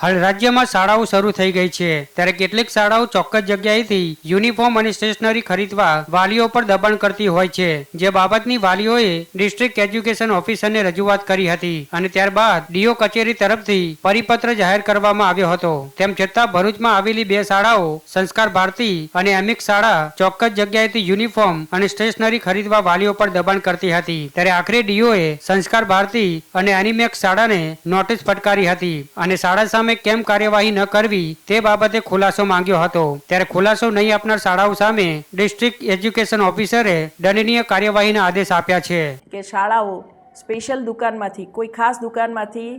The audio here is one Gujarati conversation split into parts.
હાલ રાજ્યમાં શાળાઓ શરૂ થઈ ગઈ છે. ત્યારે કેટલીક શાળાઓ ચોક્કસ જગ્યાએથી યુનિફોર્મ અને સ્ટેશનરી ખરીદવા વાલીઓ પર દબાણ કરતી હોય છે. જે બાબતની વાલીઓએ ડિસ્ટ્રિક્ટ એજ્યુકેશન ઓફિસરને રજૂઆત કરી હતી અને ત્યારબાદ ડીઓ કચેરી તરફથી પરિપત્ર જાહેર કરવામાં આવ્યો હતો. તેમ છતાં ભરૂચમાં આવેલી બે શાળાઓ, સંસ્કાર ભારતી અને એમિક શાળા, ચોક્કસ જગ્યાએથી યુનિફોર્મ અને સ્ટેશનરી ખરીદવા વાલીઓ પર દબાણ કરતી હતી. ત્યારે આખરે ડીઓએ સંસ્કાર ભારતી અને એનિમેક્સ શાળાને નોટિસ ફટકારી હતી અને શાળા સામે કેમ કાર્યવાહી ન કરવી તે બાબતે ખુલાસો માંગ્યો હતો. ત્યારે ખુલાસો નહીં આપનાર શાળાઓ સામે ડિસ્ટ્રિક્ટ એજ્યુકેશન ઓફિસરે દંડનીય કાર્યવાહીના આદેશ આપ્યા છે. કે શાળાઓ સ્પેશિયલ દુકાનમાંથી, કોઈ ખાસ દુકાનમાંથી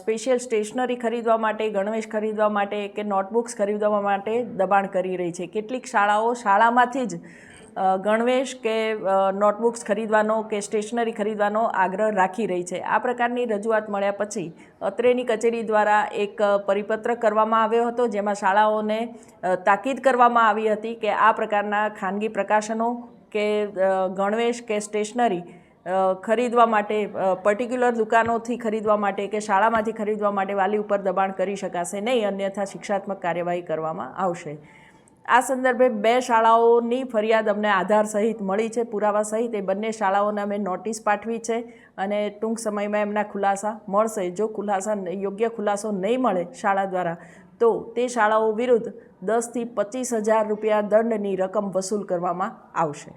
સ્પેશિયલ સ્ટેશનરી ખરીદવા માટે, ગણવેશ ખરીદવા માટે કે નોટબુક્સ ખરીદવા માટે દબાણ કરી રહી છે? કેટલીક શાળાઓ શાળામાંથી જ ગણવેશ કે નોટબુક્સ ખરીદવાનો કે સ્ટેશનરી ખરીદવાનો આગ્રહ રાખી રહી છે. આ પ્રકારની રજૂઆત મળ્યા પછી અત્રેની કચેરી દ્વારા એક પરિપત્ર કરવામાં આવ્યો હતો, જેમાં શાળાઓને તાકીદ કરવામાં આવી હતી કે આ પ્રકારના ખાનગી પ્રકાશનો કે ગણવેશ કે સ્ટેશનરી ખરીદવા માટે પર્ટિક્યુલર દુકાનોથી ખરીદવા માટે કે શાળામાંથી ખરીદવા માટે વાલી ઉપર દબાણ કરી શકાશે નહીં, અન્યથા શિક્ષાત્મક કાર્યવાહી કરવામાં આવશે. આ સંદર્ભે બે શાળાઓની ફરિયાદ અમને આધાર સહિત મળી છે, પુરાવા સહિત. એ બંને શાળાઓને અમે નોટિસ પાઠવી છે અને ટૂંક સમયમાં એમના ખુલાસા મળશે. જો ખુલાસા યોગ્ય ખુલાસો નહીં મળે શાળા દ્વારા, તો તે શાળાઓ વિરુદ્ધ દસથી પચીસ હજાર રૂપિયા દંડની રકમ વસૂલ કરવામાં આવશે.